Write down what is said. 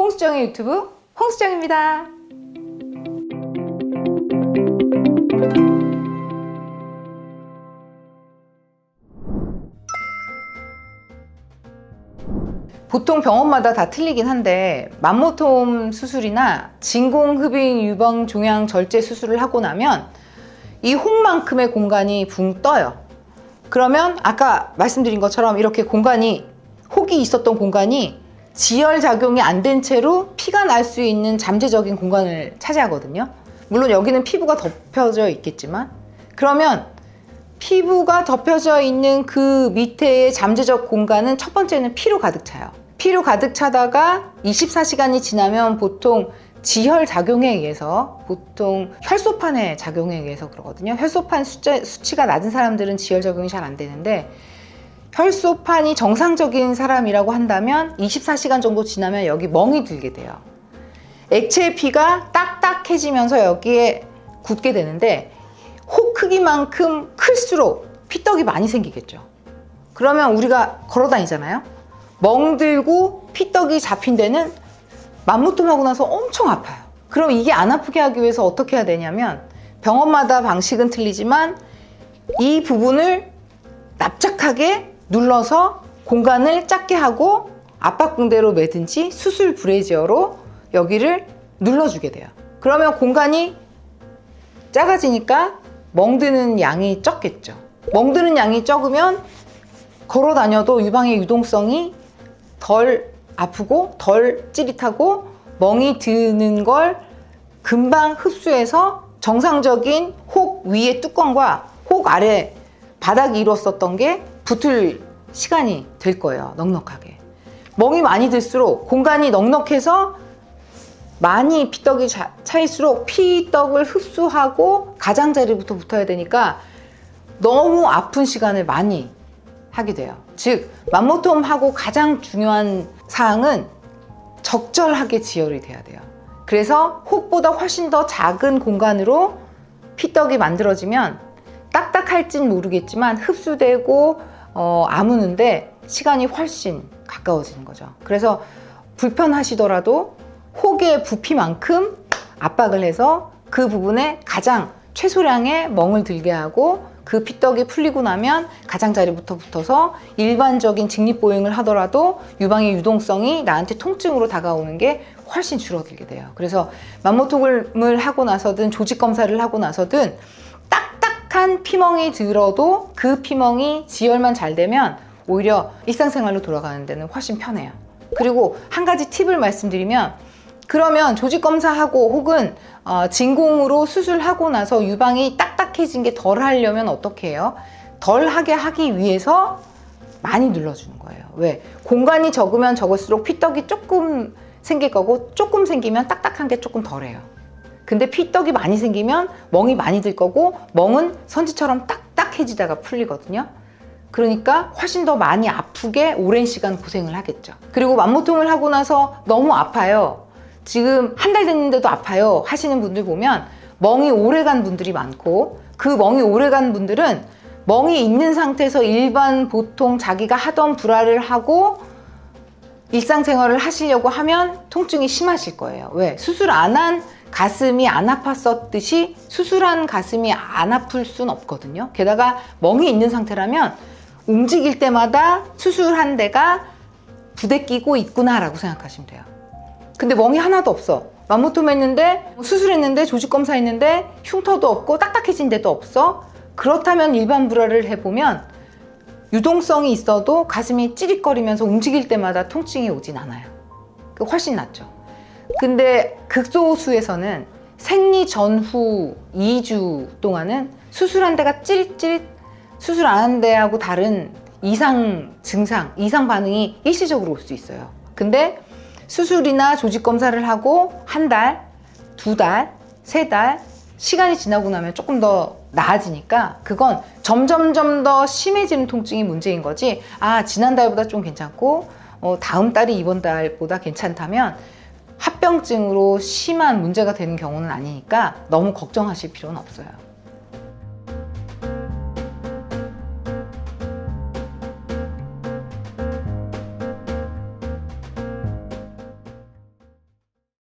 홍수정의 유튜브 홍수정입니다. 보통 병원마다 다 틀리긴 한데 만모톰 수술이나 진공흡입 유방 종양 절제 수술을 하고 나면 이 혹만큼의 공간이 붕 떠요. 그러면 아까 말씀드린 것처럼 이렇게 공간이 혹이 있었던 공간이 지혈 작용이 안 된 채로 피가 날 수 있는 잠재적인 공간을 차지하거든요. 물론 여기는 피부가 덮여져 있겠지만 그러면 피부가 덮여져 있는 그 밑에의 잠재적 공간은 첫 번째는 피로 가득 차요. 피로 가득 차다가 24시간이 지나면 보통 지혈 작용에 의해서 보통 혈소판의 작용에 의해서 그러거든요. 혈소판 수치, 수치가 낮은 사람들은 지혈 적용이 잘 안 되는데 혈소판이 정상적인 사람이라고 한다면 24시간 정도 지나면 여기 멍이 들게 돼요. 액체 피가 딱딱해지면서 여기에 굳게 되는데 혹 크기만큼 클수록 피떡이 많이 생기겠죠. 그러면 우리가 걸어 다니잖아요. 멍들고 피떡이 잡힌 데는 맘무통하고 나서 엄청 아파요. 그럼 이게 안 아프게 하기 위해서 어떻게 해야 되냐면 병원마다 방식은 틀리지만 이 부분을 납작하게 눌러서 공간을 작게 하고 압박붕대로 매든지 수술 브레이지어로 여기를 눌러주게 돼요. 그러면 공간이 작아지니까 멍드는 양이 적겠죠. 멍드는 양이 적으면 걸어 다녀도 유방의 유동성이 덜 아프고 덜 찌릿하고 멍이 드는 걸 금방 흡수해서 정상적인 혹 위의 뚜껑과 혹 아래 바닥이 이뤘었던 게 붙을 시간이 될 거예요. 넉넉하게. 멍이 많이 들수록 공간이 넉넉해서 많이 피떡이 자- 차일수록 피떡을 흡수하고 가장자리부터 붙어야 되니까 너무 아픈 시간을 많이 하게 돼요. 즉, 맘모톰하고 가장 중요한 사항은 적절하게 지혈이 돼야 돼요. 그래서 혹보다 훨씬 더 작은 공간으로 피떡이 만들어지면 딱딱할진 모르겠지만 흡수되고 어, 아무는데 시간이 훨씬 가까워지는 거죠. 그래서 불편하시더라도 혹의 부피만큼 압박을 해서 그 부분에 가장 최소량의 멍을 들게 하고 그 피떡이 풀리고 나면 가장자리부터 붙어서 일반적인 직립보행을 하더라도 유방의 유동성이 나한테 통증으로 다가오는 게 훨씬 줄어들게 돼요. 그래서 맘모톡을 하고 나서든 조직 검사를 하고 나서든 한 피멍이 들어도 그 피멍이 지혈만 잘 되면 오히려 일상생활로 돌아가는 데는 훨씬 편해요. 그리고 한 가지 팁을 말씀드리면 그러면 조직 검사하고 혹은 어, 진공으로 수술하고 나서 유방이 딱딱해진 게 덜 하려면 어떻게 해요? 덜 하게 하기 위해서 많이 눌러주는 거예요. 왜? 공간이 적으면 적을수록 피떡이 조금 생길 거고 조금 생기면 딱딱한 게 조금 덜해요. 근데 피떡이 많이 생기면 멍이 많이 들 거고 멍은 선지처럼 딱딱해지다가 풀리거든요. 그러니까 훨씬 더 많이 아프게 오랜 시간 고생을 하겠죠. 그리고 만모통을 하고 나서 너무 아파요. 지금 한 달 됐는데도 아파요 하시는 분들 보면 멍이 오래 간 분들이 많고 그 멍이 오래 간 분들은 멍이 있는 상태에서 일반 보통 자기가 하던 불화를 하고 일상생활을 하시려고 하면 통증이 심하실 거예요. 왜? 수술 안한 가슴이 안 아팠었듯이 수술한 가슴이 안 아플 순 없거든요. 게다가 멍이 있는 상태라면 움직일 때마다 수술한 데가 부대끼고 있구나라고 생각하시면 돼요. 근데 멍이 하나도 없어. 맘모톰 했는데 수술했는데 조직 검사했는데 흉터도 없고 딱딱해진 데도 없어. 그렇다면 일반 불화를 해보면 유동성이 있어도 가슴이 찌릿거리면서 움직일 때마다 통증이 오진 않아요. 그 훨씬 낫죠. 근데 극소수에서는 생리 전후 2주 동안은 수술한 데가 찌릿찌릿 수술 안 한 데하고 다른 이상 증상, 이상 반응이 일시적으로 올 수 있어요. 근데 수술이나 조직 검사를 하고 한 달, 두 달, 세 달, 시간이 지나고 나면 조금 더 나아지니까 그건 점점점 더 심해지는 통증이 문제인 거지. 아, 지난달보다 좀 괜찮고, 어, 다음 달이 이번 달보다 괜찮다면 합병증으로 심한 문제가 되는 경우는 아니니까 너무 걱정하실 필요는 없어요.